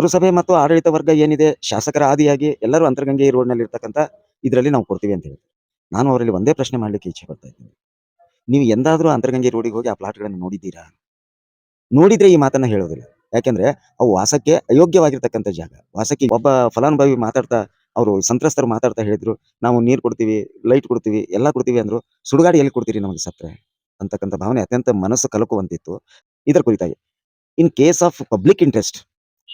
ಪುರಸಭೆ ಮತ್ತು ಆಡಳಿತ ವರ್ಗ ಏನಿದೆ, ಶಾಸಕರ ಆದಿಯಾಗಿ ಎಲ್ಲರೂ ಅಂತರ್ಗಂಗೆ ರೋಡ್ನಲ್ಲಿ ಇರ್ತಕ್ಕಂಥ ಇದರಲ್ಲಿ ನಾವು ಕೊಡ್ತೀವಿ ಅಂತ ಹೇಳಿ ನಾನು ಅವರಲ್ಲಿ ಒಂದೇ ಪ್ರಶ್ನೆ ಮಾಡ್ಲಿಕ್ಕೆ ಇಚ್ಛೆ ಪಡ್ತಾ ಇದ್ದೀನಿ. ನೀವು ಎಂದಾದರೂ ಅಂತರ್ಗಂಗೆ ರೋಡಿಗೆ ಹೋಗಿ ಆ ಪ್ಲಾಟ್ಗಳನ್ನು ನೋಡಿದ್ದೀರಾ? ನೋಡಿದ್ರೆ ಈ ಮಾತನ್ನ ಹೇಳೋದಿಲ್ಲ. ಯಾಕೆಂದ್ರೆ ಅವು ವಾಸಕ್ಕೆ ಅಯೋಗ್ಯವಾಗಿರ್ತಕ್ಕಂಥ ಜಾಗ. ವಾಸಕ್ಕೆ ಒಬ್ಬ ಫಲಾನುಭವಿ ಮಾತಾಡ್ತಾ, ಅವರು ಸಂತ್ರಸ್ತರು ಮಾತಾಡ್ತಾ ಹೇಳಿದ್ರು, ನಾವು ನೀರು ಕೊಡ್ತೀವಿ ಲೈಟ್ ಕೊಡ್ತೀವಿ, ಎಲ್ಲ ಕೊಡ್ತೀವಿ ಅಂದ್ರು ಸುಡುಗಾಡಿ ಎಲ್ಲಿ ಕೊಡ್ತೀರಿ ನಮಗೆ ಸತ್ರೆ ಅಂತಕ್ಕಂಥ ಭಾವನೆ ಅತ್ಯಂತ ಮನಸ್ಸು ಕಲಕುವಂತಿತ್ತು. ಇದರ ಕುರಿತಾಗಿ in case of public interest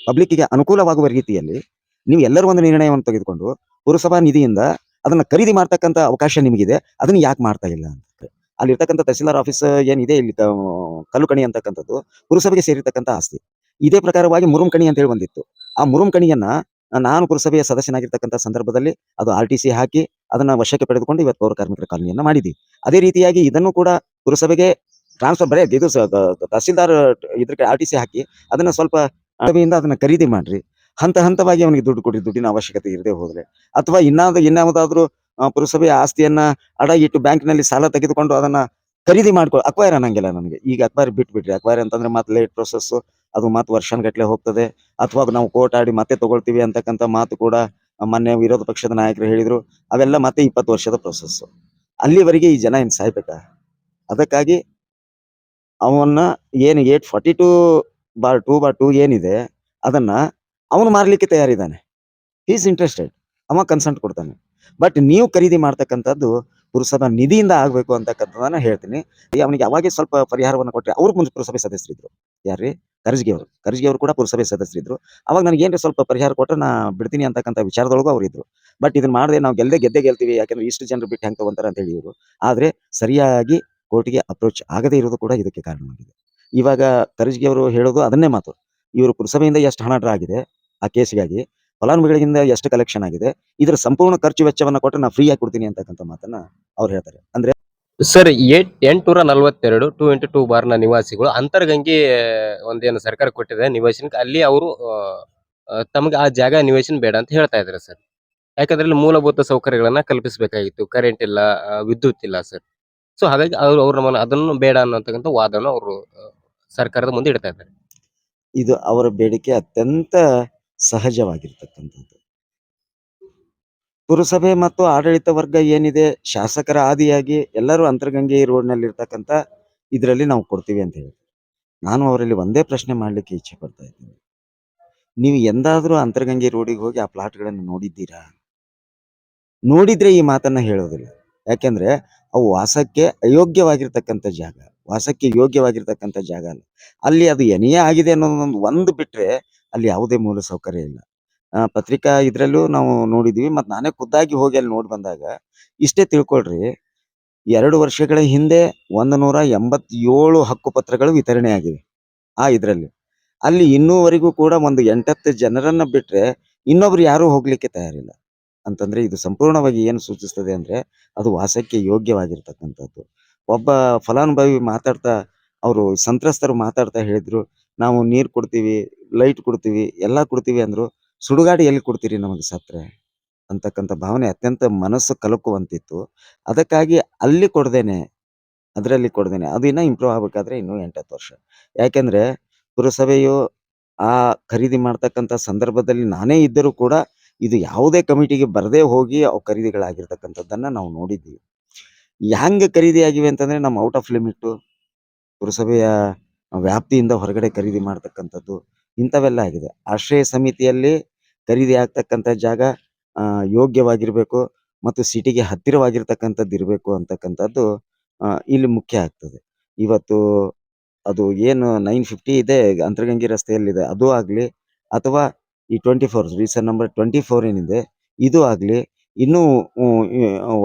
ಪಬ್ಲಿಕ್ಕಿಗೆ ಅನುಕೂಲವಾಗುವ ರೀತಿಯಲ್ಲಿ ನೀವು ಎಲ್ಲರೂ ಒಂದು ನಿರ್ಣಯವನ್ನು ತೆಗೆದುಕೊಂಡು ಪುರಸಭಾ ನಿಧಿಯಿಂದ ಅದನ್ನ ಖರೀದಿ ಮಾಡ್ತಕ್ಕಂಥ ಅವಕಾಶ ನಿಮಗಿದೆ. ಅದನ್ನ ಯಾಕೆ ಮಾಡ್ತಾ ಇಲ್ಲ ಅಂತ ಅಲ್ಲಿರ್ತಕ್ಕಂಥ ತಹಸೀಲ್ದಾರ್ ಆಫೀಸ್ ಏನಿದೆ ಇಲ್ಲಿ ಕಲ್ಲುಕಣಿ ಅಂತಕ್ಕಂಥದ್ದು ಪುರಸಭೆಗೆ ಸೇರಿರ್ತಕ್ಕಂಥ ಆಸ್ತಿ. ಇದೇ ಪ್ರಕಾರವಾಗಿ ಮುರುಂಕಣಿ ಕಣಿ ಅಂತ ಹೇಳಿ ಬಂದಿತ್ತು. ಆ ಮುರುಂಕಣಿಯನ್ನ ನಾನು ಪುರಸಭೆಯ ಸದಸ್ಯನಾಗಿರ್ತಕ್ಕಂಥ ಸಂದರ್ಭದಲ್ಲಿ ಅದು ಆರ್ ಟಿ ಸಿ ಹಾಕಿ ಅದನ್ನ ವಶಕ್ಕೆ ಪಡೆದುಕೊಂಡು ಇವತ್ತು ಪೌರ ಕಾರ್ಮಿಕರ ಕಾಲನಿಯನ್ನ ಮಾಡಿದ್ವಿ. ಅದೇ ರೀತಿಯಾಗಿ ಇದನ್ನು ಕೂಡ ಪುರಸಭೆಗೆ ಟ್ರಾನ್ಸ್ಫರ್ ಬರೇ ಇದು ತಹಸೀಲ್ದಾರ್ ಇದ್ರ ಆರ್ ಟಿ ಸಿ ಹಾಕಿ ಅದನ್ನ ಸ್ವಲ್ಪ ಅಳವೆಯಿಂದ ಅದನ್ನ ಖರೀದಿ ಮಾಡ್ರಿ. ಹಂತ ಹಂತವಾಗಿ ಅವನಿಗೆ ದುಡ್ಡು ಕೊಡಿ ದುಡ್ಡಿನ ಅವಶ್ಯಕತೆ ಇರದೆ ಹೋದ್ರೆ. ಅಥವಾ ಇನ್ನಾದ, ಇನ್ಯಾವುದಾದ್ರೂ ಪುರಸಭೆಯ ಆಸ್ತಿಯನ್ನ ಅಡ ಇಟ್ಟು ಬ್ಯಾಂಕ್ನಲ್ಲಿ ಸಾಲ ತೆಗೆದುಕೊಂಡು ಅದನ್ನ ಖರೀದಿ ಮಾಡ್ಕೊ ಅಕ್ವೈರ್ ಅನ್ನಂಗಿಲ್ಲ ನನಗೆ. ಈಗ ಅಕ್ವೈರ್ ಬಿಟ್ಬಿಡ್ರಿ. ಅಕ್ವೈರ್ ಅಂತಂದ್ರೆ ಮತ್ತೆ ಲೇಟ್ ಪ್ರೊಸೆಸ್ ಅದು ಮತ್ತೆ ವರ್ಷಗಟ್ಟಲೆ ಹೋಗ್ತದೆ. ಅಥವಾ ನಾವು ಕೋರ್ಟ್ ಆಡಿ ಮತ್ತೆ ತಗೊಳ್ತೀವಿ ಅಂತಕ್ಕಂಥ ಮಾತು ಕೂಡ ಮೊನ್ನೆ ವಿರೋಧ ಪಕ್ಷದ ನಾಯಕರು ಹೇಳಿದ್ರು. ಅವೆಲ್ಲ ಮತ್ತೆ ಇಪ್ಪತ್ತು ವರ್ಷದ ಪ್ರೊಸೆಸ್ ಅಲ್ಲಿವರೆಗೆ ಈ ಜನ ಏನ್ ಸಾಯ್ಬೇಕಾ? ಅದಕ್ಕಾಗಿ ಅವನ್ನ ಏನು eight forty two bar two bar two ಏನಿದೆ, ಅದನ್ನ ಅವನು ಮಾರ್ಲಿಕ್ಕೆ ತಯಾರಿದ್ದಾನೆ. ಈಸ್ ಇಂಟ್ರೆಸ್ಟೆಡ್ ಅವ ಕನ್ಸಂಟ್ ಕೊಡ್ತಾನೆ. ಬಟ್ ನೀವು ಖರೀದಿ ಮಾಡ್ತಕ್ಕಂಥದ್ದು ಪುರಸಭಾ ನಿಧಿಯಿಂದ ಆಗ್ಬೇಕು ಅಂತಕ್ಕಂಥದ್ದನ್ನ ಹೇಳ್ತೀನಿ. ಅವನಿಗೆ ಅವಾಗೆ ಸ್ವಲ್ಪ ಪರಿಹಾರವನ್ನು ಕೊಟ್ಟರೆ ಅವ್ರು ಮುಂದೆ ಪುರಸಭೆ ಸದಸ್ಯರಿದ್ರು. ಯಾರ್ರಿ? ಕರ್ಜಿಗೆ ಅವರು. ಕರ್ಜಿಗೆ ಅವರು ಕೂಡ ಪುರಸಭೆ ಸದಸ್ಯರಿದ್ರು. ಅವಾಗ ನನಗೆ ಏನ್ರಿ ಸ್ವಲ್ಪ ಪರಿಹಾರ ಕೊಟ್ಟರೆ ನಾ ಬಿಡ್ತೀನಿ ಅಂತಕ್ಕಂಥ ವಿಚಾರದೊಳಗೂ ಅವ್ರು ಇದ್ರು. ಬಟ್ ಇದನ್ನ ಮಾಡದೆ ನಾವು ಗೆಲ್ಲದೆ ಗೆದ್ದೆ ಗೆಲ್ತೀವಿ, ಯಾಕಂದ್ರೆ ಇಷ್ಟು ಜನರು ಬಿಟ್ಟು ಹೆಂಗ್ ತಗೊಂತಾರೆ ಅಂತ ಹೇಳಿ ಇವರು ಆದ್ರೆ ಸರಿಯಾಗಿ ಕೋರ್ಟ್ಗೆ ಅಪ್ರೋಚ್ ಆಗದೇ ಇರೋದು ಕೂಡ ಇದಕ್ಕೆ ಕಾರಣವಾಗಿದೆ. ಇವಾಗ ಕರ್ಜಿಗೆ ಅವರು ಹೇಳೋದು ಅದನ್ನೇ ಮಾತು. ಇವರು ಪುರಸಭೆಯಿಂದ ಎಷ್ಟು ಹಣ ಡ್ರಾ ಆಗಿದೆ ಆ ಕೇಸ್ಗಾಗಿ, ಫಲಾನುಭವಿಗಳಿಂದ ಎಷ್ಟು ಕಲೆಕ್ಷನ್ ಆಗಿದೆ, ಇದರ ಸಂಪೂರ್ಣ ಖರ್ಚು ವೆಚ್ಚವನ್ನ ಕೊಟ್ಟು ನಾನು ಫ್ರೀ ಆಗಿ ಕೊಡ್ತೀನಿ ಅಂತಕ್ಕಂಥ ಮಾತನ್ನ ಅವ್ರು ಹೇಳ್ತಾರೆ. ಅಂದ್ರೆ ಸರ್, ಏಟ್, ಎಂಟುನೂರ ನಲವತ್ತೆರಡು ಟೂ ಇಂಟು ಟೂ ಬಾರ್ನ ನಿವಾಸಿಗಳು, ಅಂತರ್ಗಂಗೆ ಒಂದೇನು ಸರ್ಕಾರ ಕೊಟ್ಟಿದೆ ನಿವೇಶನ ಅಲ್ಲಿ ಅವರು ತಮಗೆ ಆ ಜಾಗ ನಿವೇಶನ ಬೇಡ ಅಂತ ಹೇಳ್ತಾ ಇದ್ದಾರೆ ಸರ್. ಯಾಕಂದ್ರೆ ಮೂಲಭೂತ ಸೌಕರ್ಯಗಳನ್ನ ಕಲ್ಪಿಸಬೇಕಾಗಿತ್ತು ಕರೆಂಟ್ ಇಲ್ಲ ವಿದ್ಯುತ್ ಇಲ್ಲ ಸರ್. ಸೊ ಹಾಗಾಗಿ ಅವ್ರು, ಅವ್ರ ನಮ್ಮನ್ನು ಅದನ್ನು ಬೇಡ ಅನ್ನೋತಕ್ಕಂಥ ವಾದನ ಅವರು ಸರ್ಕಾರದ ಮುಂದೆ ಇಡ್ತಾ ಇದ್ದಾರೆ. ಇದು ಅವರ ಬೇಡಿಕೆ ಅತ್ಯಂತ ಸಹಜವಾಗಿರ್ತಕ್ಕಂಥದ್ದು. ಪುರಸಭೆ ಮತ್ತು ಆಡಳಿತ ವರ್ಗ ಏನಿದೆ, ಶಾಸಕರ ಆದಿಯಾಗಿ ಎಲ್ಲರೂ ಅಂತರ್ಗಂಗೆ ರೋಡ್ನಲ್ಲಿ ಇರ್ತಕ್ಕಂಥ ಇದರಲ್ಲಿ ನಾವು ಕೊಡ್ತೀವಿ ಅಂತ ಹೇಳಿ ನಾನು ಅವರಲ್ಲಿ ಒಂದೇ ಪ್ರಶ್ನೆ ಮಾಡಲಿಕ್ಕೆ ಇಚ್ಛೆ ಪಡ್ತಾ ಇದ್ದೀನಿ. ನೀವು ಎಂದಾದರೂ ಅಂತರ್ಗಂಗೆ ರೋಡಿಗೆ ಹೋಗಿ ಆ ಪ್ಲಾಟ್ಗಳನ್ನು ನೋಡಿದ್ದೀರಾ? ನೋಡಿದ್ರೆ ಈ ಮಾತನ್ನ ಹೇಳೋದಿಲ್ಲ. ಯಾಕೆಂದ್ರೆ ಅವು ವಾಸಕ್ಕೆ ಅಯೋಗ್ಯವಾಗಿರ್ತಕ್ಕಂಥ ಜಾಗ. ವಾಸಕ್ಕೆ ಯೋಗ್ಯವಾಗಿರ್ತಕ್ಕಂಥ ಜಾಗ ಅಲ್ಲ. ಅಲ್ಲಿ ಅದು ಎನೆಯೇ ಆಗಿದೆ ಅನ್ನೋದೊಂದು ಒಂದು ಬಿಟ್ರೆ ಅಲ್ಲಿ ಯಾವುದೇ ಮೂಲ ಸೌಕರ್ಯ ಇಲ್ಲ. ಆ, ಪತ್ರಿಕಾ ಇದರಲ್ಲೂ ನಾವು ನೋಡಿದ್ವಿ ಮತ್ತು ನಾನೇ ಖುದ್ದಾಗಿ ಹೋಗಿ ಅಲ್ಲಿ ನೋಡಿ ಬಂದಾಗ ಇಷ್ಟೇ ತಿಳ್ಕೊಳ್ರಿ ಎರಡು ವರ್ಷಗಳ ಹಿಂದೆ ಒಂದು ನೂರ ಎಂಬತ್ತೇಳು ಹಕ್ಕುಪತ್ರಗಳು ವಿತರಣೆ ಆಗಿವೆ ಆ ಇದರಲ್ಲಿ. ಅಲ್ಲಿ ಇನ್ನೂವರೆಗೂ ಕೂಡ ಒಂದು ಎಂಟತ್ತು ಜನರನ್ನ ಬಿಟ್ರೆ ಇನ್ನೊಬ್ರು ಯಾರೂ ಹೋಗ್ಲಿಕ್ಕೆ ತಯಾರಿಲ್ಲ. ಅಂತಂದ್ರೆ ಇದು ಸಂಪೂರ್ಣವಾಗಿ ಏನು ಸೂಚಿಸ್ತದೆ ಅಂದ್ರೆ ಅದು ವಾಸಕ್ಕೆ ಯೋಗ್ಯವಾಗಿರ್ತಕ್ಕಂಥದ್ದು. ಒಬ್ಬ ಫಲಾನುಭವಿ ಮಾತಾಡ್ತಾ, ಅವರು ಸಂತ್ರಸ್ತರು ಮಾತಾಡ್ತಾ ಹೇಳಿದ್ರು, ನಾವು ನೀರು ಕೊಡ್ತೀವಿ, ಲೈಟ್ ಕೊಡ್ತೀವಿ, ಎಲ್ಲ ಕೊಡ್ತೀವಿ ಅಂದ್ರು ಸುಡುಗಾಡಿ ಎಲ್ಲಿ ಕೊಡ್ತೀರಿ ನಮಗೆ ಸತ್ರೆ ಅಂತಕ್ಕಂಥ ಭಾವನೆ ಅತ್ಯಂತ ಮನಸ್ಸು ಕಲಕುವಂತಿತ್ತು. ಅದಕ್ಕಾಗಿ ಅಲ್ಲಿ ಕೊಡ್ದೇನೆ, ಅದರಲ್ಲಿ ಕೊಡ್ದೇನೆ, ಅದು ಇನ್ನೂ ಇಂಪ್ರೂವ್ ಆಗಬೇಕಾದ್ರೆ ಇನ್ನೂ ಎಂಟತ್ತು ವರ್ಷ. ಯಾಕೆಂದ್ರೆ ಪುರಸಭೆಯು ಆ ಖರೀದಿ ಮಾಡ್ತಕ್ಕಂಥ ಸಂದರ್ಭದಲ್ಲಿ ನಾನೇ ಇದ್ದರೂ ಕೂಡ ಇದು ಯಾವುದೇ ಕಮಿಟಿಗೆ ಬರದೇ ಹೋಗಿ ಅವು ಖರೀದಿಗಳಾಗಿರ್ತಕ್ಕಂಥದ್ದನ್ನು ನಾವು ನೋಡಿದ್ವಿ ಹೆಂಗ್ ಖರೀದಿ ಆಗಿವೆ ಅಂತಂದ್ರೆ ನಮ್ಮ ಔಟ್ ಆಫ್ ಲಿಮಿಟ್ ಪುರಸಭೆಯ ವ್ಯಾಪ್ತಿಯಿಂದ ಹೊರಗಡೆ ಖರೀದಿ ಮಾಡ್ತಕ್ಕಂಥದ್ದು ಇಂಥವೆಲ್ಲ ಆಗಿದೆ. ಆಶ್ರಯ ಸಮಿತಿಯಲ್ಲಿ ಖರೀದಿ ಆಗ್ತಕ್ಕಂಥ ಜಾಗ ಯೋಗ್ಯವಾಗಿರಬೇಕು ಮತ್ತು ಸಿಟಿಗೆ ಹತ್ತಿರವಾಗಿರ್ತಕ್ಕಂಥದ್ದು ಇರಬೇಕು ಅಂತಕ್ಕಂಥದ್ದು ಇಲ್ಲಿ ಮುಖ್ಯ ಆಗ್ತದೆ. ಇವತ್ತು ಅದು ಏನು ನೈನ್ ಫಿಫ್ಟಿ ಇದೆ, ಅಂತರಗಂಗೆ ರಸ್ತೆಯಲ್ಲಿದೆ, ಅದು ಆಗಲಿ ಅಥವಾ ಈ twenty four, reason number twenty four ಏನಿದೆ ಇದು ಆಗಲಿ ಇನ್ನೂ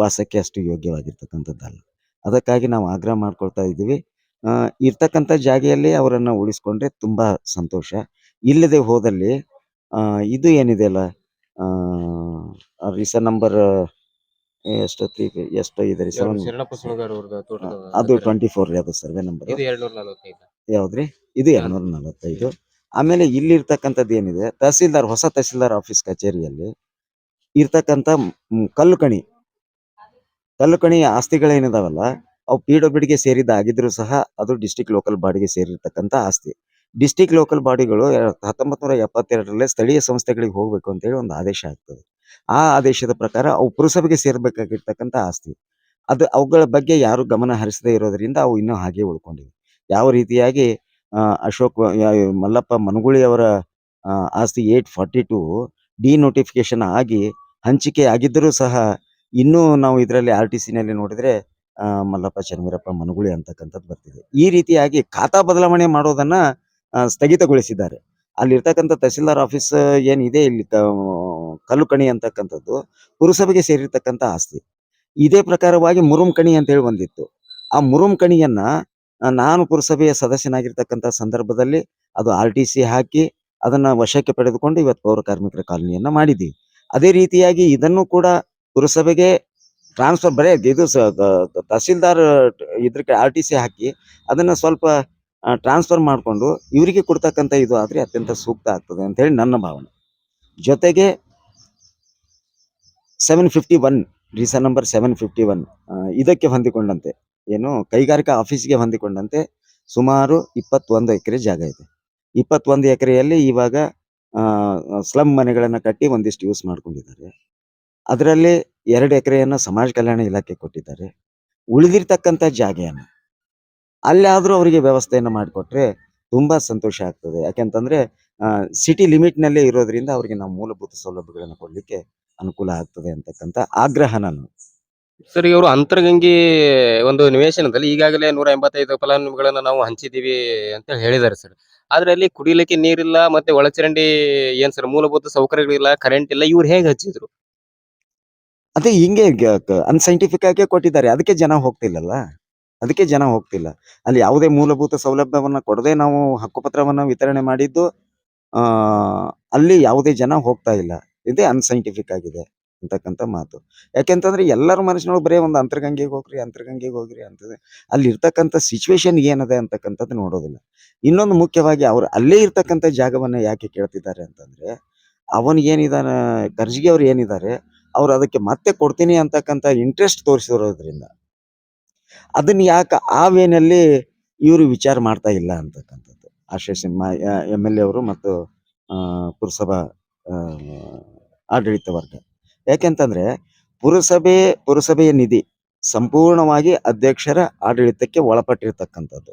ವಾಸಕ್ಕೆ ಅಷ್ಟು ಯೋಗ್ಯವಾಗಿರ್ತಕ್ಕಂಥದ್ದಲ್ಲ. ಅದಕ್ಕಾಗಿ ನಾವು ಆಗ್ರಹ ಮಾಡ್ಕೊಳ್ತಾ ಇದ್ದೀವಿ. ಇರ್ತಕ್ಕಂಥ ಜಾಗೆಯಲ್ಲಿ ಅವರನ್ನು ಉಳಿಸ್ಕೊಂಡ್ರೆ ತುಂಬಾ ಸಂತೋಷ. ಇಲ್ಲದೆ ಹೋದಲ್ಲಿ ಇದು ಏನಿದೆ ಅಲ್ಲ ರೀಸನ್ ನಂಬರ್ ಎಷ್ಟೊತ್ತಿಗೆ ಎಷ್ಟು ಇದೆ ರೀ ತೋಟದ ಅದು ಟ್ವೆಂಟಿ ಫೋರ್ ಅದು ಸರ್ವೆ ನಂಬರ್. ಯಾವ್ದ್ರಿ? ಇದು ಎರಡ್ನೂರ ನಲವತ್ತೈದು ಆಮೇಲೆ ಇಲ್ಲಿ ಇರ್ತಕ್ಕಂಥದ್ದು ಏನಿದೆ ತಹಸೀಲ್ದಾರ್ ಹೊಸ ತಹಸೀಲ್ದಾರ್ ಆಫೀಸ್ ಕಚೇರಿಯಲ್ಲಿ ಇರ್ತಕ್ಕಂಥ ಕಲ್ಲು ಕಣಿ. ಕಲ್ಲು ಕಣಿ ಆಸ್ತಿಗಳೇನಿದಾವಲ್ಲ, ಅವು ಪಿ ಡಬ್ಲ್ಯೂ ಡಿಗೆ ಸೇರಿದ್ದಾಗಿದ್ರು ಸಹ ಅದು ಡಿಸ್ಟಿಕ್ ಲೋಕಲ್ ಬಾಡಿಗೆ ಸೇರಿರ್ತಕ್ಕಂಥ ಆಸ್ತಿ. ಡಿಸ್ಟಿಕ್ ಲೋಕಲ್ ಬಾಡಿಗಳು ಹತ್ತೊಂಬತ್ತು ನೂರ ಎಪ್ಪತ್ತೆರಡರಲ್ಲೇ ಸ್ಥಳೀಯ ಸಂಸ್ಥೆಗಳಿಗೆ ಹೋಗ್ಬೇಕು ಅಂತೇಳಿ ಒಂದು ಆದೇಶ ಆಗ್ತದೆ. ಆ ಆದೇಶದ ಪ್ರಕಾರ ಅವು ಪುರಸಭೆಗೆ ಸೇರ್ಬೇಕಾಗಿರ್ತಕ್ಕಂಥ ಆಸ್ತಿ. ಅದು ಅವುಗಳ ಬಗ್ಗೆ ಯಾರು ಗಮನ ಹರಿಸದೇ ಇರೋದ್ರಿಂದ ಅವು ಇನ್ನೂ ಹಾಗೆ ಉಳ್ಕೊಂಡಿವೆ. ಯಾವ ರೀತಿಯಾಗಿ ಅಶೋಕ್ ಮಲ್ಲಪ್ಪ ಮನಗುಳಿ ಅವರ ಆಸ್ತಿ ಏಟ್ ಫಾರ್ಟಿ ಟು ಡಿನೋಟಿಫಿಕೇಶನ್ ಆಗಿ ಹಂಚಿಕೆ ಆಗಿದ್ದರೂ ಸಹ ಇನ್ನೂ ನಾವು ಇದರಲ್ಲಿ ಆರ್ ಟಿ ಸಿನಲ್ಲಿ ನೋಡಿದ್ರೆ ಮಲ್ಲಪ್ಪ ಚನ್ನವೀರಪ್ಪ ಮನಗುಳಿ ಅಂತಕ್ಕಂಥದ್ದು ಬರ್ತಿದೆ. ಈ ರೀತಿಯಾಗಿ ಖಾತಾ ಬದಲಾವಣೆ ಮಾಡೋದನ್ನ ಸ್ಥಗಿತಗೊಳಿಸಿದ್ದಾರೆ. ಅಲ್ಲಿರ್ತಕ್ಕಂಥ ತಹಸೀಲ್ದಾರ್ ಆಫೀಸ್ ಏನಿದೆ, ಇಲ್ಲಿ ಕಲ್ಲುಕಣಿ ಅಂತಕ್ಕಂಥದ್ದು, ಪುರಸಭೆಗೆ ಸೇರಿರ್ತಕ್ಕಂಥ ಆಸ್ತಿ. ಇದೇ ಪ್ರಕಾರವಾಗಿ ಮುರುಮ್ಕಣಿ ಅಂತ ಹೇಳಿ ಬಂದಿತ್ತು. ಆ ಮುರುಮ್ಕಣಿಯನ್ನು ನಾನು ಪುರಸಭೆಯ ಸದಸ್ಯನಾಗಿರ್ತಕ್ಕಂಥ ಸಂದರ್ಭದಲ್ಲಿ ಅದು ಆರ್ ಟಿ ಸಿ ಹಾಕಿ ಅದನ್ನ ವಶಕ್ಕೆ ಪಡೆದುಕೊಂಡು ಇವತ್ತು ಪೌರ ಕಾರ್ಮಿಕರ ಕಾಲನಿಯನ್ನ ಮಾಡಿದ್ದೀವಿ. ಅದೇ ರೀತಿಯಾಗಿ ಇದನ್ನು ಕೂಡ ಪುರಸಭೆಗೆ ಟ್ರಾನ್ಸ್ಫರ್ ಬರೇ ಇದು ತಹಸೀಲ್ದಾರ್ ಇದಕ್ಕೆ ಆರ್ ಟಿ ಸಿ ಹಾಕಿ ಅದನ್ನ ಸ್ವಲ್ಪ ಟ್ರಾನ್ಸ್ಫರ್ ಮಾಡಿಕೊಂಡು ಇವರಿಗೆ ಕೊಡ್ತಕ್ಕಂಥ ಇದು ಆದರೆ ಅತ್ಯಂತ ಸೂಕ್ತ ಆಗ್ತದೆ ಅಂತ ಹೇಳಿ ನನ್ನ ಭಾವನೆ. ಜೊತೆಗೆ seven fifty one reason number seven fifty one ಇದಕ್ಕೆ ಹೊಂದಿಕೊಂಡಂತೆ, ಏನು ಕೈಗಾರಿಕಾ ಆಫೀಸ್ಗೆ ಹೊಂದಿಕೊಂಡಂತೆ ಸುಮಾರು ಇಪ್ಪತ್ತೊಂದು ಎಕರೆ ಜಾಗ ಇದೆ. ಇಪ್ಪತ್ತೊಂದು ಎಕರೆಯಲ್ಲಿ ಇವಾಗ ಸ್ಲಮ್ ಮನೆಗಳನ್ನು ಕಟ್ಟಿ ಒಂದಿಷ್ಟು ಯೂಸ್ ಮಾಡ್ಕೊಂಡಿದ್ದಾರೆ. ಅದರಲ್ಲಿ ಎರಡು ಎಕರೆಯನ್ನು ಸಮಾಜ ಕಲ್ಯಾಣ ಇಲಾಖೆ ಕೊಟ್ಟಿದ್ದಾರೆ. ಉಳಿದಿರ್ತಕ್ಕಂಥ ಜಾಗೆಯನ್ನು ಅಲ್ಲಾದರೂ ಅವರಿಗೆ ವ್ಯವಸ್ಥೆಯನ್ನು ಮಾಡಿಕೊಟ್ರೆ ತುಂಬಾ ಸಂತೋಷ ಆಗ್ತದೆ. ಯಾಕೆಂತಂದ್ರೆ ಸಿಟಿ ಲಿಮಿಟ್ನಲ್ಲೇ ಇರೋದ್ರಿಂದ ಅವರಿಗೆ ನಾವು ಮೂಲಭೂತ ಸೌಲಭ್ಯಗಳನ್ನು ಕೊಡಲಿಕ್ಕೆ ಅನುಕೂಲ ಆಗ್ತದೆ ಅಂತಕ್ಕಂಥ ಆಗ್ರಹ ನಾನು. ಸರ್, ಇವರು ಅಂತರ್ಗಂಗಿ ಒಂದು ನಿವೇಶನದಲ್ಲಿ ಈಗಾಗಲೇ ನೂರ ಎಂಬತ್ತೈದು ಫಲಾನುಭವಿಗಳನ್ನ ನಾವು ಹಂಚಿದೀವಿ ಅಂತ ಹೇಳಿದ್ದಾರೆ ಸರ್. ಆದ್ರೆ ಅಲ್ಲಿ ಕುಡಿಲಿಕ್ಕೆ ನೀರಿಲ್ಲ, ಮತ್ತೆ ಒಳಚರಂಡಿ ಏನ್ ಸರ್ ಮೂಲಭೂತ ಸೌಕರ್ಯಗಳಿಲ್ಲ ಕರೆಂಟ್ ಇಲ್ಲ, ಇವ್ರು ಹೇಗೆ ಹಚ್ಚಿದ್ರು? ಅದೇ ಹಿಂಗೆ ಅನ್ಸೈಂಟಿಫಿಕ್ ಆಗಿ ಕೊಟ್ಟಿದ್ದಾರೆ. ಅದಕ್ಕೆ ಜನ ಹೋಗ್ತಿಲ್ಲಲ್ಲ? ಅದಕ್ಕೆ ಜನ ಹೋಗ್ತಿಲ್ಲ. ಅಲ್ಲಿ ಯಾವುದೇ ಮೂಲಭೂತ ಸೌಲಭ್ಯವನ್ನ ಕೊಡದೆ ನಾವು ಹಕ್ಕುಪತ್ರವನ್ನ ವಿತರಣೆ ಮಾಡಿದ್ದು ಅಲ್ಲಿ ಯಾವುದೇ ಜನ ಹೋಗ್ತಾ ಇಲ್ಲ. ಇದೇ ಅನ್ಸೈಂಟಿಫಿಕ್ ಆಗಿದೆ. ಅಂತಕ್ಕಂಥ ಮಾತು. ಯಾಕೆಂತಂದ್ರೆ ಎಲ್ಲರ ಮನುಷ್ಯನೊಳಗೆ ಬರೀ ಒಂದು ಅಂತರ್ಗಂಗೆಗೆ ಹೋಗ್ರಿ ಅಂತರ್ಗಂಗೆಗೆ ಹೋಗ್ರಿ ಅಂತದೆ ಅಲ್ಲಿ ಇರ್ತಕ್ಕಂಥ ಸಿಚುವೇಶನ್ ಏನದೆ ಅಂತಕ್ಕಂಥದ್ದು ನೋಡೋದಿಲ್ಲ. ಇನ್ನೊಂದು ಮುಖ್ಯವಾಗಿ ಅವ್ರು ಅಲ್ಲೇ ಇರ್ತಕ್ಕಂಥ ಜಾಗವನ್ನ ಯಾಕೆ ಕೇಳ್ತಿದ್ದಾರೆ ಅಂತಂದ್ರೆ ಅವನ್ ಏನಿದಾನ ಕರ್ಜಿಗೆ ಅವ್ರು ಏನಿದ್ದಾರೆ ಅವ್ರು ಅದಕ್ಕೆ ಮತ್ತೆ ಕೊಡ್ತೀನಿ ಅಂತಕ್ಕಂಥ ಇಂಟ್ರೆಸ್ಟ್ ತೋರಿಸಿರೋದ್ರಿಂದ ಅದನ್ನ ಯಾಕೆ ಆ ವೇನಲ್ಲಿ ಇವರು ವಿಚಾರ ಮಾಡ್ತಾ ಇಲ್ಲ ಅಂತಕ್ಕಂಥದ್ದು. ಆಶೀಶ್ ಎಂ ಎಲ್ ಎ ಅವರು ಮತ್ತು ಪುರಸಭಾ ಆಡಳಿತ ವರ್ಗ. ಯಾಕೆಂತಂದ್ರೆ ಪುರಸಭೆ, ಪುರಸಭೆಯ ನಿಧಿ ಸಂಪೂರ್ಣವಾಗಿ ಅಧ್ಯಕ್ಷರ ಆಡಳಿತಕ್ಕೆ ಒಳಪಟ್ಟಿರ್ತಕ್ಕಂಥದ್ದು.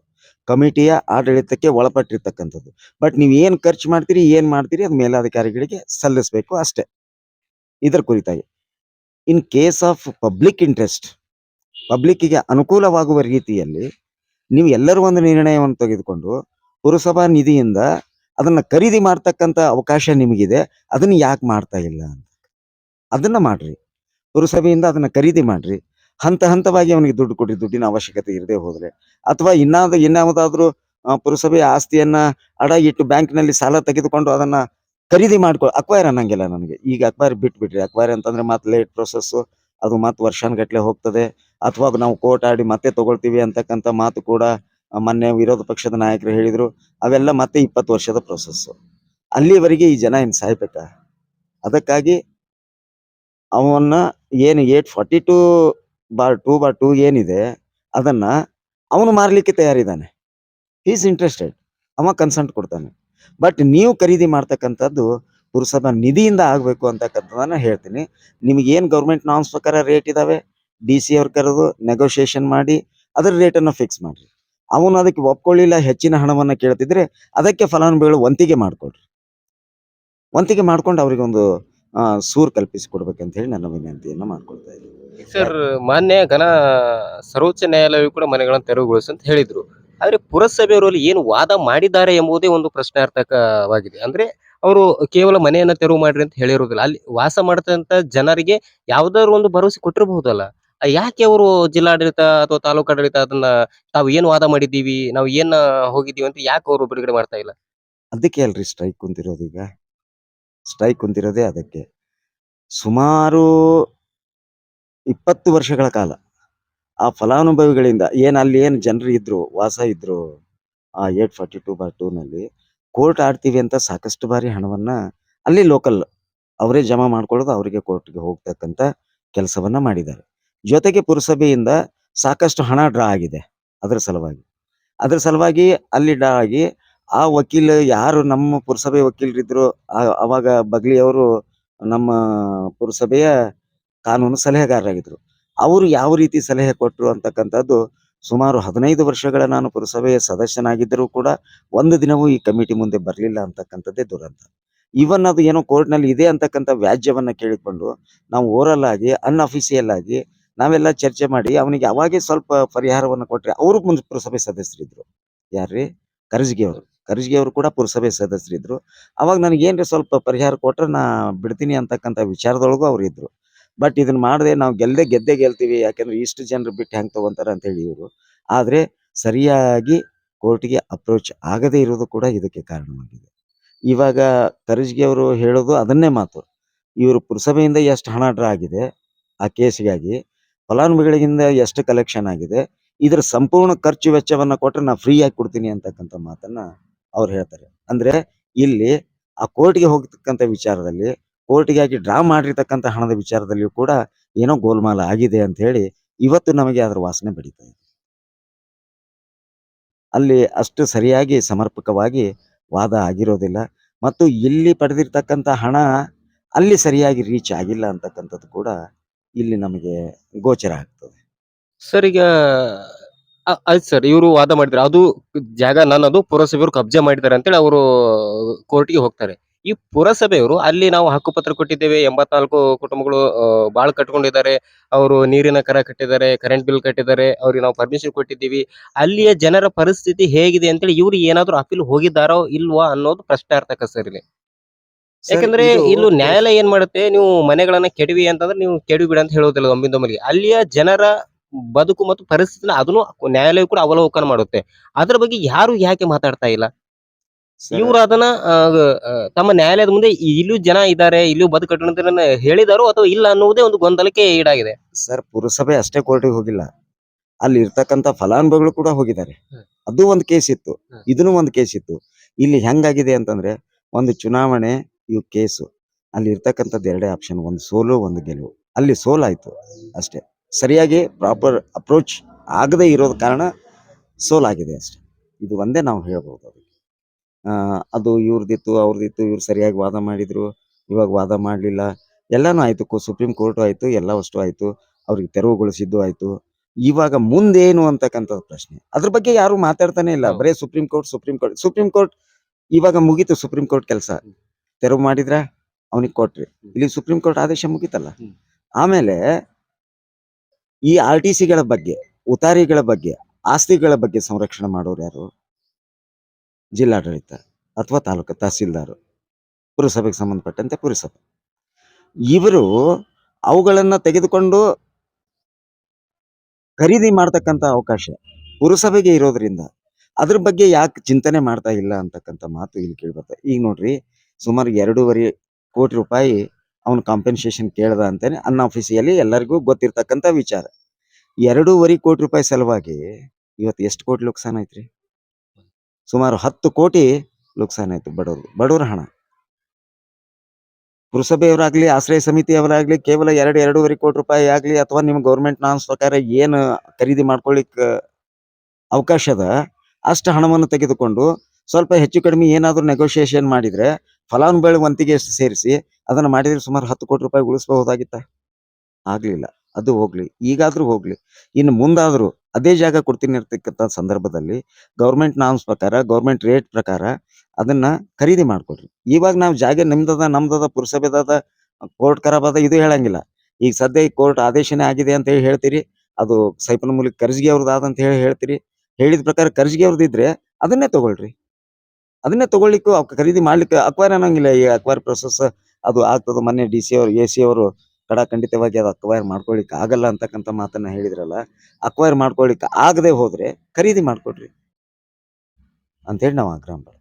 ಕಮಿಟಿಯ ಆಡಳಿತಕ್ಕೆ ಒಳಪಟ್ಟಿರ್ತಕ್ಕಂಥದ್ದು. ಬಟ್ ನೀವು ಏನ್ ಖರ್ಚು ಮಾಡ್ತೀರಿ, ಏನ್ ಮಾಡ್ತೀರಿ ಅದು ಮೇಲಾಧಿಕಾರಿಗಳಿಗೆ ಸಲ್ಲಿಸಬೇಕು ಅಷ್ಟೇ. ಇದರ ಕುರಿತಾಗಿ. In case of public interest, ಪಬ್ಲಿಕ್ಕಿಗೆ ಅನುಕೂಲವಾಗುವ ರೀತಿಯಲ್ಲಿ ನೀವು ಎಲ್ಲರೂ ಒಂದು ನಿರ್ಣಯವನ್ನು ತೆಗೆದುಕೊಂಡು ಪುರಸಭಾ ನಿಧಿಯಿಂದ ಅದನ್ನ ಖರೀದಿ ಮಾಡ್ತಕ್ಕಂಥ ಅವಕಾಶ ನಿಮಗಿದೆ, ಅದನ್ನ ಯಾಕೆ ಮಾಡ್ತಾ ಇಲ್ಲ ಅಂತ. ಅದನ್ನ ಮಾಡ್ರಿ. ಪುರಸಭೆಯಿಂದ ಅದನ್ನ ಖರೀದಿ ಮಾಡ್ರಿ. ಹಂತ ಹಂತವಾಗಿ ಅವನಿಗೆ ದುಡ್ಡು ಕೊಡ್ರಿ. ದುಡ್ಡಿನ ಅವಶ್ಯಕತೆ ಇರದೆ ಹೋದ್ರೆ. ಅಥವಾ ಇನ್ನಾದ ಇನ್ಯಾವುದಾದ್ರೂ ಪುರಸಭೆಯ ಆಸ್ತಿಯನ್ನ ಅಡ ಇಟ್ಟು ಬ್ಯಾಂಕ್ನಲ್ಲಿ ಸಾಲ ತೆಗೆದುಕೊಂಡು ಅದನ್ನ ಖರೀದಿ ಮಾಡ್ಕೊ ಅಕ್ವೈರ್ ಅನ್ನಂಗಿಲ್ಲ ನನಗೆ. ಈಗ ಅಕ್ವೈರ್ ಬಿಟ್ಬಿಟ್ರಿ ಅಕ್ವೈರ್ ಅಂತಂದ್ರೆ ಮತ್ತೆ ಲೇಟ್ ಪ್ರೊಸೆಸ್ ಅದು ಮತ್ತೆ ವರ್ಷಾನ್ಗಟ್ಲೆ ಹೋಗ್ತದೆ. ಅಥವಾ ನಾವು ಕೋರ್ಟ್ ಆಡಿ ಮತ್ತೆ ತಗೊಳ್ತೀವಿ ಅಂತಕ್ಕಂಥ ಮಾತು ಕೂಡ ಮೊನ್ನೆ ವಿರೋಧ ಪಕ್ಷದ ನಾಯಕರು ಹೇಳಿದ್ರು. ಅವೆಲ್ಲ ಮತ್ತೆ ಇಪ್ಪತ್ತು ವರ್ಷದ ಪ್ರೊಸೆಸ್ಸು ಅಲ್ಲಿವರೆಗೆ ಈ ಜನ ಏನ್ ಸಾಯ್ಬೇಕಾ? ಅದಕ್ಕಾಗಿ ಅವನ್ನ ಏನು eight forty two bar two bar two ಏನಿದೆ, ಅದನ್ನ ಅವನು ಮಾರಲಿಕ್ಕೆ ತಯಾರಿದ್ದಾನೆ. ಈಸ್ ಇಂಟ್ರೆಸ್ಟೆಡ್ ಅವ ಕನ್ಸಂಟ್ ಕೊಡ್ತಾನೆ. ಬಟ್ ನೀವು ಖರೀದಿ ಮಾಡ್ತಕ್ಕಂಥದ್ದು ಪುರಸಭಾ ನಿಧಿಯಿಂದ ಆಗಬೇಕು ಅಂತಕ್ಕಂಥದ್ದನ್ನ ಹೇಳ್ತೀನಿ. ನಿಮ್ಗೆ ಏನು ಗೌರ್ಮೆಂಟ್ ನಾನ್ ಪ್ರಕಾರ ರೇಟ್ ಇದಾವೆ ಡಿ ಸಿ ಅವ್ರ ಕರೆದು ನೆಗೋಷಿಯೇಷನ್ ಮಾಡಿ, ಅದರ ರೇಟನ್ನು ಫಿಕ್ಸ್ ಮಾಡ್ರಿ. ಅವನು ಅದಕ್ಕೆ ಒಪ್ಕೊಳ್ಳಿಲ್ಲ, ಹೆಚ್ಚಿನ ಹಣವನ್ನ ಕೇಳ್ತಿದ್ರೆ ಅದಕ್ಕೆ ಫಲಾನುಭವಿಗಳು ವಂತಿಗೆ ಮಾಡ್ಕೊಡ್ರಿ ವಂತಿಗೆ ಮಾಡ್ಕೊಂಡು ಅವರಿಗೊಂದು ಸೂರು ಕಲ್ಪಿಸಿ ಕೊಡ್ಬೇಕಂತ ಹೇಳಿ ನನ್ನ ವಿನಂತಿಯನ್ನು ಮಾಡ್ಕೊಳ್ತಾ ಇದ್ದೀನಿ. ಸರ್ ಮಾನ್ಯ ಘನ ಸರ್ವೋಚ್ಚ ನ್ಯಾಯಾಲಯ ಕೂಡ ಮನೆಗಳನ್ನು ತೆರವುಗೊಳಿಸಿ ಅಂತ ಹೇಳಿದ್ರು. ಆದ್ರೆ ಪುರಸಭೆಯವರಲ್ಲಿ ಏನು ವಾದ ಮಾಡಿದ್ದಾರೆ ಎಂಬುದೇ ಒಂದು ಪ್ರಶ್ನಾರ್ಥಕವಾಗಿದೆ. ಅಂದ್ರೆ ಅವರು ಕೇವಲ ಮನೆಯನ್ನ ತೆರವು ಮಾಡ್ರಿ ಅಂತ ಹೇಳಿರೋದಿಲ್ಲ. ಅಲ್ಲಿ ವಾಸ ಮಾಡತಂತ ಜನರಿಗೆ ಯಾವ್ದಾದ್ರು ಒಂದು ಭರವಸೆ ಕೊಟ್ಟಿರಬಹುದಲ್ಲ. ಯಾಕೆ ಅವರು ಜಿಲ್ಲಾಡಳಿತ ಅಥವಾ ತಾಲೂಕು ಆಡಳಿತ ಅದನ್ನ ತಾವು ಏನು ವಾದ ಮಾಡಿದೀವಿ ನಾವು ಏನ್ ಹೋಗಿದ್ದೀವಿ ಅಂತ ಯಾಕೆ ಅವರು ಬಿಡುಗಡೆ ಮಾಡ್ತಾ ಇಲ್ಲ? ಅದಕ್ಕೆ ಅಲ್ರಿ ಸ್ಟ್ರೈಕ್ ಕುಂತಿರೋದು ಈಗ. ಸ್ಟ್ರೈಕ್ ಕುಂತಿರೋದೇ ಅದಕ್ಕೆ. ಸುಮಾರು ಇಪ್ಪತ್ತು ವರ್ಷಗಳ ಕಾಲ ಆ ಫಲಾನುಭವಿಗಳಿಂದ ಏನ್ ಅಲ್ಲಿ ಏನು ಜನರು ಇದ್ರು, ವಾಸ ಇದ್ರು ಆ ಏಟ್ ಫಾರ್ಟಿ ಟೂ ಬೈ ಟೂನಲ್ಲಿ ಕೋರ್ಟ್ ಆಡ್ತೀವಿ ಅಂತ ಸಾಕಷ್ಟು ಬಾರಿ ಹಣವನ್ನ ಅಲ್ಲಿ ಲೋಕಲ್ ಅವರೇ ಜಮಾ ಮಾಡ್ಕೊಳ್ಳೋದು ಅವರಿಗೆ ಕೋರ್ಟ್ಗೆ ಹೋಗ್ತಕ್ಕಂಥ ಕೆಲಸವನ್ನ ಮಾಡಿದ್ದಾರೆ. ಜೊತೆಗೆ ಪುರಸಭೆಯಿಂದ ಸಾಕಷ್ಟು ಹಣ ಡ್ರಾ ಆಗಿದೆ ಅದರ ಸಲುವಾಗಿ. ಅದರ ಸಲುವಾಗಿ ಅಲ್ಲಿ ಡ್ರಾ ಆಗಿ ಆ ವಕೀಲ ಯಾರು ನಮ್ಮ ಪುರಸಭೆ ವಕೀಲರಿದ್ರು ಅವಾಗ ಬಗ್ಲಿ ಅವರು ನಮ್ಮ ಪುರಸಭೆಯ ಕಾನೂನು ಸಲಹೆಗಾರರಾಗಿದ್ರು. ಅವರು ಯಾವ ರೀತಿ ಸಲಹೆ ಕೊಟ್ಟರು ಅಂತಕ್ಕಂಥದ್ದು ಸುಮಾರು ಹದಿನೈದು ವರ್ಷಗಳ ನಾನು ಪುರಸಭೆಯ ಸದಸ್ಯನಾಗಿದ್ದರೂ ಕೂಡ ಒಂದು ದಿನವೂ ಈ ಕಮಿಟಿ ಮುಂದೆ ಬರಲಿಲ್ಲ ಅಂತಕ್ಕಂಥದ್ದೇ ದುರಂತ. ಇವನ್ ಅದು ಏನೋ ಕೋರ್ಟ್ನಲ್ಲಿ ಇದೆ ಅಂತಕ್ಕಂಥ ವ್ಯಾಜ್ಯವನ್ನ ಕೇಳಿಕೊಂಡು ನಾವು ಓರಲ್ ಆಗಿ, ಅನ್ಅಫಿಸಿಯಲ್ ಆಗಿ ನಾವೆಲ್ಲ ಚರ್ಚೆ ಮಾಡಿ ಅವನಿಗೆ ಅವಾಗೇ ಸ್ವಲ್ಪ ಪರಿಹಾರವನ್ನು ಕೊಟ್ಟರೆ ಅವರು ಮುಂದೆ ಪುರಸಭೆ ಸದಸ್ಯರಿದ್ರು. ಯಾರ್ರೀ? ಕರ್ಜಿಗೆ ಅವರು. ಕರ್ಜಿಗೆ ಅವರು ಕೂಡ ಪುರಸಭೆ ಸದಸ್ಯರಿದ್ರು. ಅವಾಗ ನನಗೆ ಏನ್ರಿ ಸ್ವಲ್ಪ ಪರಿಹಾರ ಕೊಟ್ರೆ ನಾ ಬಿಡ್ತೀನಿ ಅಂತಕ್ಕಂಥ ವಿಚಾರದೊಳಗೂ ಅವ್ರು ಇದ್ರು. ಬಟ್ ಇದನ್ನ ಮಾಡದೆ ನಾವು ಗೆಲ್ಲದೆ ಗೆದ್ದೆ ಗೆಲ್ತೀವಿ, ಯಾಕಂದ್ರೆ ಇಷ್ಟು ಜನರು ಬಿಟ್ಟು ಹೆಂಗೆ ತಗೊಂತಾರ ಅಂತ ಹೇಳಿ ಇವರು. ಆದ್ರೆ ಸರಿಯಾಗಿ ಕೋರ್ಟ್ಗೆ ಅಪ್ರೋಚ್ ಆಗದೇ ಇರೋದು ಕೂಡ ಇದಕ್ಕೆ ಕಾರಣವಾಗಿದೆ. ಇವಾಗ ಕರ್ಜಿಗೆ ಅವರು ಹೇಳೋದು ಅದನ್ನೇ ಮಾತು. ಇವರು ಪುರಸಭೆಯಿಂದ ಎಷ್ಟು ಹಣ ಡ್ರಾ ಆಗಿದೆ, ಆ ಕೇಸ್ಗಾಗಿ, ಫಲಾನುಭವಿಗಳಿಂದ ಎಷ್ಟು ಕಲೆಕ್ಷನ್ ಆಗಿದೆ, ಇದರ ಸಂಪೂರ್ಣ ಖರ್ಚು ವೆಚ್ಚವನ್ನ ಕೊಟ್ರೆ ನಾ ಫ್ರೀ ಆಗಿ ಕೊಡ್ತೀನಿ ಅಂತಕ್ಕಂಥ ಮಾತನ್ನ ಅವ್ರು ಹೇಳ್ತಾರೆ. ಅಂದ್ರೆ ಇಲ್ಲಿ ಆ ಕೋರ್ಟ್ಗೆ ಹೋಗ್ತಕ್ಕಂಥ ವಿಚಾರದಲ್ಲಿ ಕೋರ್ಟ್ಗಾಗಿ ಡ್ರಾ ಮಾಡಿರ್ತಕ್ಕಂಥ ಹಣದ ವಿಚಾರದಲ್ಲಿಯೂ ಕೂಡ ಏನೋ ಗೋಲ್ಮಾಲ ಆಗಿದೆ ಅಂತ ಹೇಳಿ ಇವತ್ತು ನಮಗೆ ಅದರ ವಾಸನೆ ಬೆಳೀತಾ ಇದೆ. ಅಲ್ಲಿ ಅಷ್ಟು ಸರಿಯಾಗಿ ಸಮರ್ಪಕವಾಗಿ ವಾದ ಆಗಿರೋದಿಲ್ಲ. ಮತ್ತು ಇಲ್ಲಿ ಪಡೆದಿರ್ತಕ್ಕಂಥ ಹಣ ಅಲ್ಲಿ ಸರಿಯಾಗಿ ರೀಚ್ ಆಗಿಲ್ಲ ಅಂತಕ್ಕಂಥದ್ದು ಕೂಡ ಇಲ್ಲಿ ನಮಗೆ ಗೋಚರ ಆಗ್ತದೆ. ಸರ್ ಈಗ ಆಯ್ತು ಸರ್ ಇವರು ವಾದ ಮಾಡಿದ್ರು. ಅದು ಜಾಗ ನನ್ನದು ಪುರಸಭೆಯವರು ಕಬ್ಜೆ ಮಾಡಿದ್ದಾರೆ ಅಂತೇಳಿ ಅವರು ಕೋರ್ಟ್ಗೆ ಹೋಗ್ತಾರೆ. ಈ ಪುರಸಭೆಯವರು ಅಲ್ಲಿ ನಾವು ಹಕ್ಕುಪತ್ರ ಕೊಟ್ಟಿದ್ದೇವೆ ಎಂಬತ್ನಾಲ್ಕು ಕುಟುಂಬಗಳು ಬಾಳ್ ಕಟ್ಕೊಂಡಿದ್ದಾರೆ ಅವರು ನೀರಿನ ಕರ ಕಟ್ಟಿದ್ದಾರೆ ಕರೆಂಟ್ ಬಿಲ್ ಕಟ್ಟಿದ್ದಾರೆ ಅವ್ರಿಗೆ ನಾವು ಪರ್ಮಿಷನ್ ಕೊಟ್ಟಿದ್ದೀವಿ. ಅಲ್ಲಿಯ ಜನರ ಪರಿಸ್ಥಿತಿ ಹೇಗಿದೆ ಅಂತೇಳಿ ಇವ್ರು ಏನಾದ್ರು ಅಪೀಲ್ ಹೋಗಿದ್ದಾರೋ ಇಲ್ವಾ ಅನ್ನೋದು ಪ್ರಶ್ನಾರ್ಥಕ ಸರ್ ಇಲ್ಲಿ. ಯಾಕಂದ್ರೆ ಇಲ್ಲಿ ಇಲ್ಲೂ ನ್ಯಾಯಾಲಯ ಏನ್ ಮಾಡುತ್ತೆ ನೀವು ಮನೆಗಳನ್ನ ಕೆಡವಿ ಅಂತಂದ್ರೆ ನೀವು ಕೆಡವಿ ಬಿಡ ಅಂತ ಹೇಳೋದಿಲ್ಲ ಒಮ್ಮಿಂದೊಮ್ಮಿಗೆ. ಅಲ್ಲಿಯ ಜನರ ಬದುಕು ಮತ್ತು ಪರಿಸ್ಥಿತಿನ ಅದನ್ನು ನ್ಯಾಯಾಲಯ ಕೂಡ ಅವಲೋಕನ ಮಾಡುತ್ತೆ. ಅದರ ಬಗ್ಗೆ ಯಾರು ಯಾಕೆ ಮಾತಾಡ್ತಾ ಇಲ್ಲ? ಇವರು ಅದನ್ನ ತಮ್ಮ ನ್ಯಾಯಾಲಯದ ಮುಂದೆ ಇಲ್ಲೂ ಜನ ಇದ್ದಾರೆ ಇಲ್ಲೂ ಬದುಕಟ್ಟಣ ಹೇಳಿದಾರೋ ಅಥವಾ ಇಲ್ಲ ಅನ್ನುವುದೇ ಒಂದು ಗೊಂದಲಕ್ಕೆ ಈಡಾಗಿದೆ? ಸರ್ ಪುರಸಭೆ ಅಷ್ಟೇ ಕೋರ್ಟಿಗೆ ಹೋಗಿಲ್ಲ. ಅಲ್ಲಿ ಇರ್ತಕ್ಕಂತ ಫಲಾನುಭವಿಗಳು ಕೂಡ ಹೋಗಿದ್ದಾರೆ. ಅದು ಒಂದು ಕೇಸ್ ಇತ್ತು. ಇದನ್ನು ಒಂದು ಕೇಸ್ ಇತ್ತು. ಇಲ್ಲಿ ಹೆಂಗಾಗಿದೆ ಅಂತಂದ್ರೆ ಒಂದು ಚುನಾವಣೆ ಇವು ಕೇಸು. ಅಲ್ಲಿ ಇರ್ತಕ್ಕಂಥದ್ದು ಎರಡೇ ಆಪ್ಷನ್ ಒಂದು ಸೋಲು ಒಂದು ಗೆಲುವು. ಅಲ್ಲಿ ಸೋಲಾಯ್ತು ಅಷ್ಟೇ. ಸರಿಯಾಗಿ ಪ್ರಾಪರ್ ಅಪ್ರೋಚ್ ಆಗದೇ ಇರೋದ ಕಾರಣ ಸೋಲಾಗಿದೆ ಅಷ್ಟೆ. ಇದು ಒಂದೇ ನಾವು ಹೇಳ್ಬೋದು ಅದಕ್ಕೆ. ಆ, ಅದು ಇವ್ರದಿತ್ತು ಅವ್ರದಿತ್ತು ಇವ್ರು ಸರಿಯಾಗಿ ವಾದ ಮಾಡಿದ್ರು ಇವಾಗ ವಾದ ಮಾಡಲಿಲ್ಲ. ಎಲ್ಲಾನು ಆಯಿತು ಸುಪ್ರೀಂ ಕೋರ್ಟು ಆಯಿತು ಎಲ್ಲ ಅಷ್ಟು ಆಯಿತು ಅವ್ರಿಗೆ ತೆರವುಗೊಳಿಸಿದ್ದು ಆಯಿತು. ಇವಾಗ ಮುಂದೇನು ಅಂತಕ್ಕಂಥದ್ದು ಪ್ರಶ್ನೆ. ಅದ್ರ ಬಗ್ಗೆ ಯಾರು ಮಾತಾಡ್ತಾನೆ ಇಲ್ಲ. ಬರೇ supreme court supreme court. Supreme court ಇವಾಗ ಮುಗೀತು ಸುಪ್ರೀಂ ಕೋರ್ಟ್ ಕೆಲಸ. ತೆರವು ಮಾಡಿದ್ರ? ಅವನಿಗೆ ಕೊಟ್ರಿ. ಇಲ್ಲಿ ಸುಪ್ರೀಂ ಕೋರ್ಟ್ ಆದೇಶ ಮುಗೀತಲ್ಲ. ಆಮೇಲೆ ಈ ಆರ್ ಟಿ ಸಿಗಳ ಬಗ್ಗೆ, ಉತಾರಿಗಳ ಬಗ್ಗೆ, ಆಸ್ತಿಗಳ ಬಗ್ಗೆ ಸಂರಕ್ಷಣೆ ಮಾಡೋರು ಯಾರು? ಜಿಲ್ಲಾಡಳಿತ ಅಥವಾ ತಾಲೂಕು ತಹಸೀಲ್ದಾರ್, ಪುರಸಭೆಗೆ ಸಂಬಂಧಪಟ್ಟಂತೆ ಪುರಸಭೆ. ಇವರು ಅವುಗಳನ್ನ ತೆಗೆದುಕೊಂಡು ಖರೀದಿ ಮಾಡ್ತಕ್ಕಂಥ ಅವಕಾಶ ಪುರಸಭೆಗೆ ಇರೋದ್ರಿಂದ ಅದ್ರ ಬಗ್ಗೆ ಯಾಕೆ ಚಿಂತನೆ ಮಾಡ್ತಾ ಇಲ್ಲ ಅಂತಕ್ಕಂಥ ಮಾತು ಇಲ್ಲಿ ಕೇಳ್ಬರ್ತಾ ಈಗ ನೋಡ್ರಿ, ಸುಮಾರು ಎರಡೂವರೆ ಕೋಟಿ ರೂಪಾಯಿ ಅವನು ಕಾಂಪೆನ್ಸೇಷನ್ ಕೇಳ್ದ ಅಂತಾನೆ ಅನ್ಅಫಿಸಿಯಲಿ ಎಲ್ಲರಿಗೂ ಗೊತ್ತಿರ್ತಕ್ಕಂಥ ವಿಚಾರ. ಎರಡೂವರೆ ಕೋಟಿ ರೂಪಾಯಿ ಸಲುವಾಗಿ ಇವತ್ತು ಎಷ್ಟು ಕೋಟಿ ಲುಕ್ಸಾನ್ ಐತ್ರಿ? ಸುಮಾರು ಹತ್ತು ಕೋಟಿ ಲುಕ್ಸಾನ್ ಆಯ್ತು ಬಡವರು ಬಡವರ ಹಣ. ಪುರಸಭೆಯವರಾಗ್ಲಿ, ಆಶ್ರಯ ಸಮಿತಿಯವರಾಗ್ಲಿ, ಕೇವಲ ಎರಡು, ಎರಡೂವರೆ ಕೋಟಿ ರೂಪಾಯಿ ಆಗಲಿ ಅಥವಾ ನಿಮ್ಮ ಗೌರ್ಮೆಂಟ್ ನಾನ್ಸ್ ಪ್ರಕಾರ ಏನು ಖರೀದಿ ಮಾಡ್ಕೊಳ್ಳಿಕ್ ಅವಕಾಶ ಅದ, ಅಷ್ಟು ಹಣವನ್ನು ತೆಗೆದುಕೊಂಡು ಸ್ವಲ್ಪ ಹೆಚ್ಚು ಕಡಿಮೆ ಏನಾದರೂ ನೆಗೋಷಿಯೇಷನ್ ಮಾಡಿದ್ರೆ ಫಲಾನುಭವಿ ವಂತಿಗೆ ಸೇರಿಸಿ ಅದನ್ನ ಮಾಡಿದ್ರೆ ಸುಮಾರು ಹತ್ತು ಕೋಟಿ ರೂಪಾಯಿ ಉಳಿಸಬಹುದಾಗಿತ್ತ? ಆಗ್ಲಿಲ್ಲ. ಅದು ಹೋಗ್ಲಿ. ಈಗಾದ್ರೂ ಹೋಗ್ಲಿ. ಇನ್ನು ಮುಂದಾದ್ರೂ ಅದೇ ಜಾಗ ಕೊಡ್ತೀನಿ ಇರ್ತಕ್ಕಂಥ ಸಂದರ್ಭದಲ್ಲಿ ಗೌರ್ಮೆಂಟ್ ನಾಮ್ಸ್ ಪ್ರಕಾರ ಗೌರ್ಮೆಂಟ್ ರೇಟ್ ಪ್ರಕಾರ ಅದನ್ನ ಖರೀದಿ ಮಾಡ್ಕೊಡ್ರಿ. ಇವಾಗ ನಾವು ಜಾಗ ನಿಮ್ದದ, ನಮ್ದದ, ಪುರಸಭೆದಾದ, ಕೋರ್ಟ್ ಖರಾಬ್ ಅದ, ಇದು ಹೇಳಂಗಿಲ್ಲ. ಈಗ ಸದ್ಯ ಈ ಕೋರ್ಟ್ ಆದೇಶನೇ ಆಗಿದೆ ಅಂತ ಹೇಳಿ ಹೇಳ್ತೀರಿ, ಅದು ಸೈಪನ ಮೂಲಕ ಕರ್ಜಿಗೆ ಅವ್ರದ್ದು ಅಂತ ಹೇಳಿ ಹೇಳ್ತೀರಿ. ಹೇಳಿದ ಪ್ರಕಾರ ಕರ್ಜಿಗೆ ಅವ್ರದ್ದು ಇದ್ರೆ ಅದನ್ನೇ ತಗೊಳ್ರಿ. ಅದನ್ನೇ ತಗೊಳ್ಲಿಕ್ಕೂ ಖರೀದಿ ಮಾಡ್ಲಿಕ್ಕೆ ಅಕ್ವೈರ್ ಅನ್ನಂಗಿಲ್ಲ ಈ ಅಕ್ವೈರ್ ಪ್ರೊಸೆಸ್ ಅದು ಆಗ್ತದ ಮೊನ್ನೆ ಡಿ ಸಿ ಅವರು ಎ ಸಿ ಅವರು ಕಡಾಖಂಡಿತವಾಗಿ ಅದು ಅಕ್ವೈರ್ ಮಾಡ್ಕೊಳ್ಲಿಕ್ಕೆ ಆಗಲ್ಲ ಅಂತಕ್ಕಂಥ ಮಾತನ್ನ ಹೇಳಿದ್ರಲ್ಲ ಅಕ್ವೈರ್ ಮಾಡ್ಕೊಳ್ಲಿಕ್ಕೆ ಆಗದೆ ಹೋದ್ರೆ ಖರೀದಿ ಮಾಡ್ಕೊಡ್ರಿ ಅಂತೇಳಿ ನಾವು ಆಗ್ರಹ ಮಾಡೋದು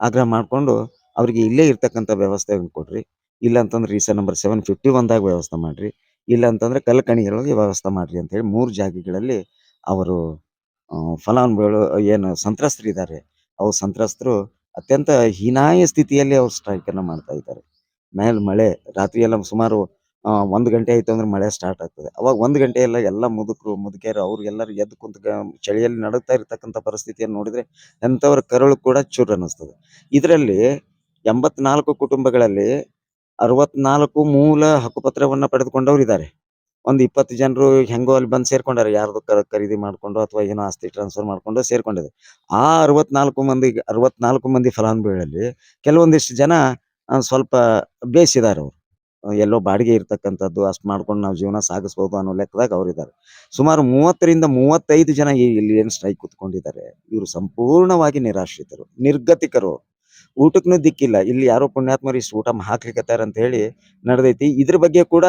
ಆಗ್ರಹ ಮಾಡ್ಕೊಂಡು ಅವ್ರಿಗೆ ಇಲ್ಲೇ ಇರ್ತಕ್ಕಂಥ ವ್ಯವಸ್ಥೆ ಕೊಡ್ರಿ. ಇಲ್ಲ ಅಂತಂದ್ರೆ ರೀಸನ್ ನಂಬರ್ ಸೆವೆನ್ ಫಿಫ್ಟಿ ಒಂದಾಗ ವ್ಯವಸ್ಥೆ ಮಾಡ್ರಿ. ಇಲ್ಲ ಅಂತಂದ್ರೆ ಕಲ್ಕಣಿಗಳೊಳಗೆ ವ್ಯವಸ್ಥೆ ಮಾಡ್ರಿ ಅಂತ ಹೇಳಿ ಮೂರು ಜಾಗಗಳಲ್ಲಿ ಅವರು ಫಲಾನುಭವಿಗಳು ಏನು ಸಂತ್ರಸ್ತರಿದ್ದಾರೆ. ಅವು ಸಂತ್ರಸ್ತರು ಅತ್ಯಂತ ಹೀನಾಯ ಸ್ಥಿತಿಯಲ್ಲಿ ಅವ್ರು ಸ್ಟ್ರೈಕ್ ಅನ್ನ ಮಾಡ್ತಾ ಇದ್ದಾರೆ. ಮೇಲ್ ಮಳೆ, ರಾತ್ರಿ ಎಲ್ಲ ಸುಮಾರು ಒಂದು ಗಂಟೆ ಆಯ್ತು ಅಂದ್ರೆ ಮಳೆ ಸ್ಟಾರ್ಟ್ ಆಗ್ತದೆ. ಅವಾಗ ಒಂದು ಗಂಟೆ ಎಲ್ಲ ಎಲ್ಲ ಮುದುಕರು, ಮುದುಕಿಯರು ಅವ್ರಿಗೆಲ್ಲರೂ ಎದ್ದು ಕುಂತ ಚಳಿಯಲ್ಲಿ ನಡುಗ್ತಾ ಇರ್ತಕ್ಕಂಥ ಪರಿಸ್ಥಿತಿಯನ್ನು ನೋಡಿದ್ರೆ ಎಂಥವ್ರ ಕರುಳು ಕೂಡ ಚೂರು ಅನ್ನಿಸ್ತದೆ. ಇದರಲ್ಲಿ ಎಂಬತ್ನಾಲ್ಕು ಕುಟುಂಬಗಳಲ್ಲಿ ಅರವತ್ನಾಲ್ಕು ಮೂಲ ಹಕ್ಕುಪತ್ರವನ್ನ ಪಡೆದುಕೊಂಡವರು ಇದ್ದಾರೆ ಒಂದು ಇಪ್ಪತ್ತು ಜನರು ಹೆಂಗೋ ಅಲ್ಲಿ ಬಂದು ಸೇರ್ಕೊಂಡಾರೆ. ಯಾರ್ದು ಖರೀದಿ ಮಾಡ್ಕೊಂಡು ಅಥವಾ ಏನೋ ಆಸ್ತಿ ಟ್ರಾನ್ಸ್ಫರ್ ಮಾಡ್ಕೊಂಡು ಸೇರ್ಕೊಂಡಿದೆ. ಆ ಅರವತ್ನಾಲ್ಕು ಮಂದಿ ಅರವತ್ನಾಲ್ಕು ಮಂದಿ ಫಲಾನುಭವಿಗಳಲ್ಲಿ ಕೆಲವೊಂದಿಷ್ಟು ಜನ ಸ್ವಲ್ಪ ಬೇಯಿಸಿದಾರೆ ಅವರು. ಎಲ್ಲೋ ಬಾಡಿಗೆ ಇರ್ತಕ್ಕಂಥದ್ದು ಅಷ್ಟು ಮಾಡ್ಕೊಂಡು ನಾವು ಜೀವನ ಸಾಗಿಸ್ಬೋದು ಅನ್ನೋ ಲೆಕ್ಕದಾಗ ಅವರಿದ್ದಾರೆ ಸುಮಾರು ಮೂವತ್ತರಿಂದ ಮೂವತ್ತೈದು ಜನ ಇಲ್ಲಿ ಏನು ಸ್ಟ್ರೈಕ್ ಕೂತ್ಕೊಂಡಿದ್ದಾರೆ. ಇವರು ಸಂಪೂರ್ಣವಾಗಿ ನಿರಾಶ್ರಿತರು, ನಿರ್ಗತಿಕರು ಊಟಕ್ಕೂ ದಿಕ್ಕಿಲ್ಲ. ಇಲ್ಲಿ ಯಾರೋ ಪುಣ್ಯಾತ್ಮರು ಇಷ್ಟು ಊಟ ಹಾಕ್ಲಿಕತ್ತಾರ ಅಂತ ಹೇಳಿ ನಡೆದೈತಿ. ಇದ್ರ ಬಗ್ಗೆ ಕೂಡ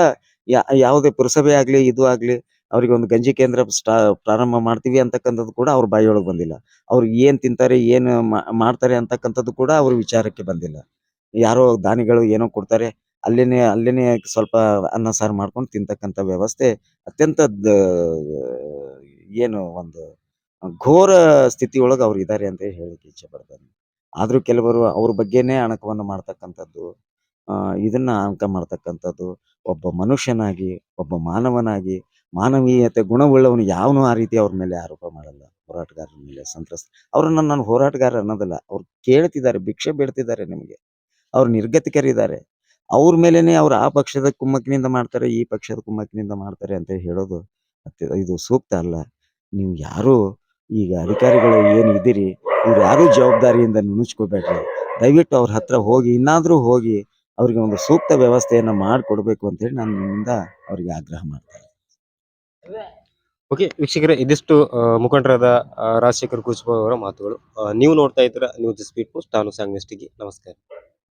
ಯಾ- ಯಾವುದೇ ಪುರಸಭೆ ಆಗ್ಲಿ, ಇದು ಆಗ್ಲಿ, ಅವ್ರಿಗೆ ಒಂದು ಗಂಜಿ ಕೇಂದ್ರ ಸ್ಟಾ, ಪ್ರಾರಂಭ ಮಾಡ್ತೀವಿ ಅಂತಕ್ಕಂಥದ್ದು ಕೂಡ ಅವ್ರ ಬಾಯಿಯೊಳಗೆ ಬಂದಿಲ್ಲ. ಅವ್ರು ಏನ್ ತಿಂತಾರೆ, ಏನ್ ಮಾಡ್ತಾರೆ ಅಂತಕ್ಕಂಥದ್ದು ಕೂಡ ಅವ್ರ ವಿಚಾರಕ್ಕೆ ಬಂದಿಲ್ಲ. ಯಾರೋ ದಾನಿಗಳು ಏನೋ ಕೊಡ್ತಾರೆ, ಅಲ್ಲೇನೆ ಅಲ್ಲೇನೆ ಸ್ವಲ್ಪ ಅನ್ನ ಸಾರು ಮಾಡ್ಕೊಂಡು ತಿಂತಕ್ಕಂಥ ವ್ಯವಸ್ಥೆ ಅತ್ಯಂತ ಏನು ಒಂದು ಘೋರ ಸ್ಥಿತಿಯೊಳಗೆ ಅವ್ರು ಇದ್ದಾರೆ ಅಂತ ಹೇಳಲಿಕ್ಕೆ ಇಚ್ಛೆ ಪಡ್ತಾರೆ ಆದ್ರೂ ಕೆಲವರು ಅವ್ರ ಬಗ್ಗೆನೇ ಅಣಕವನ್ನು ಮಾಡ್ತಕ್ಕಂಥದ್ದು ಇದನ್ನ ಅಂಕ ಮಾಡ್ತಕ್ಕಂಥದ್ದು. ಒಬ್ಬ ಮನುಷ್ಯನಾಗಿ, ಒಬ್ಬ ಮಾನವನಾಗಿ, ಮಾನವೀಯತೆ ಗುಣವುಳ್ಳವನು ಯಾವನು ಆ ರೀತಿ ಅವ್ರ ಮೇಲೆ ಆರೋಪ ಮಾಡಲ್ಲ. ಹೋರಾಟಗಾರರ ಮೇಲೆ ಸಂತ್ರಸ್ತ. ಅವ್ರನ್ನ ನಾನು ಹೋರಾಟಗಾರ ಅನ್ನೋದಲ್ಲ. ಅವ್ರು ಕೇಳ್ತಿದ್ದಾರೆ, ಭಿಕ್ಷೆ ಬೇಡ್ತಿದ್ದಾರೆ ನಿಮಗೆ. ಅವ್ರು ನಿರ್ಗತಿಕರಿದ್ದಾರೆ. ಅವ್ರ ಮೇಲೇನೆ ಅವ್ರು ಆ ಪಕ್ಷದ ಕುಮ್ಮಕ್ಕಿನಿಂದ ಮಾಡ್ತಾರೆ, ಈ ಪಕ್ಷದ ಕುಮ್ಮಕ್ಕಿನಿಂದ ಮಾಡ್ತಾರೆ ಅಂತ ಹೇಳೋದು ಇದು ಸೂಕ್ತ ಅಲ್ಲ. ನೀವು ಯಾರು ಈಗ ಅಧಿಕಾರಿಗಳು ಏನು ಇದ್ದೀರಿ, ಇವ್ರು ಯಾರೂ ಜವಾಬ್ದಾರಿಯಿಂದ ನುಣುಚ್ಕೋಬೇಡ್ರಿ. ದಯವಿಟ್ಟು ಅವ್ರ ಹತ್ರ ಹೋಗಿ, ಇನ್ನಾದರೂ ಹೋಗಿ ಅವ್ರಿಗೆ ಒಂದು ಸೂಕ್ತ ವ್ಯವಸ್ಥೆಯನ್ನು ಮಾಡಿಕೊಡ್ಬೇಕು ಅಂತ ಹೇಳಿ ನಾನು ನಿಮ್ಮಿಂದ ಅವರಿಗೆ ಆಗ್ರಹ ಮಾಡ್ತೇನೆ ಓಕೆ, ವೀಕ್ಷಕರೇ, ಇದಿಷ್ಟು ಮುಖಂಡರಾದ ರಾಜಶೇಖರ್ ಕುಸುಬ ಅವರ ಮಾತುಗಳು. ನೀವು ನೋಡ್ತಾ ಇದ್ದೀರಾ ನ್ಯೂಸ್ ಸ್ಪೀಡ್ ಪೋಸ್ಟ್, ನಾನು ಸಾಂಗ್ ನಮಸ್ಕಾರ.